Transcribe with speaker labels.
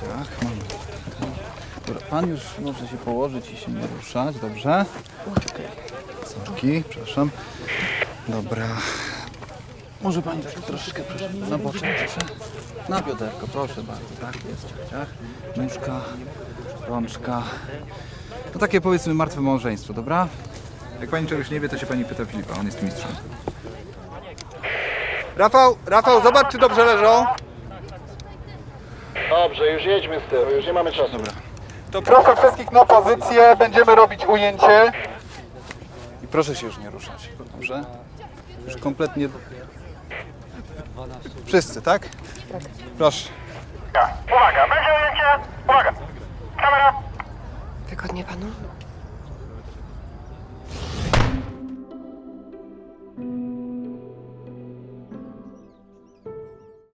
Speaker 1: Tak, mamy. Dobra, pan już może się położyć i się nie ruszać, dobrze? Sorki, przepraszam. Dobra. Może pani troszeczkę proszę, na boczek, proszę. Na bioderko, proszę bardzo. Tak jest, ciach. Nóżka, rączka. To takie powiedzmy martwe małżeństwo, dobra? Jak pani czegoś nie wie, to się pani pyta Filipa, on jest mistrzem. Rafał, Rafał, zobacz czy dobrze leżą.
Speaker 2: Dobrze, już jedźmy z tym, już nie mamy czasu.
Speaker 1: Dobra. To proszę wszystkich na pozycję, będziemy robić ujęcie. I proszę się już nie ruszać, dobrze? Już kompletnie... Wszyscy, tak? Tak. Proszę.
Speaker 2: Uwaga, będzie ujęcie! Uwaga! Kamera!
Speaker 3: Wygodnie panu?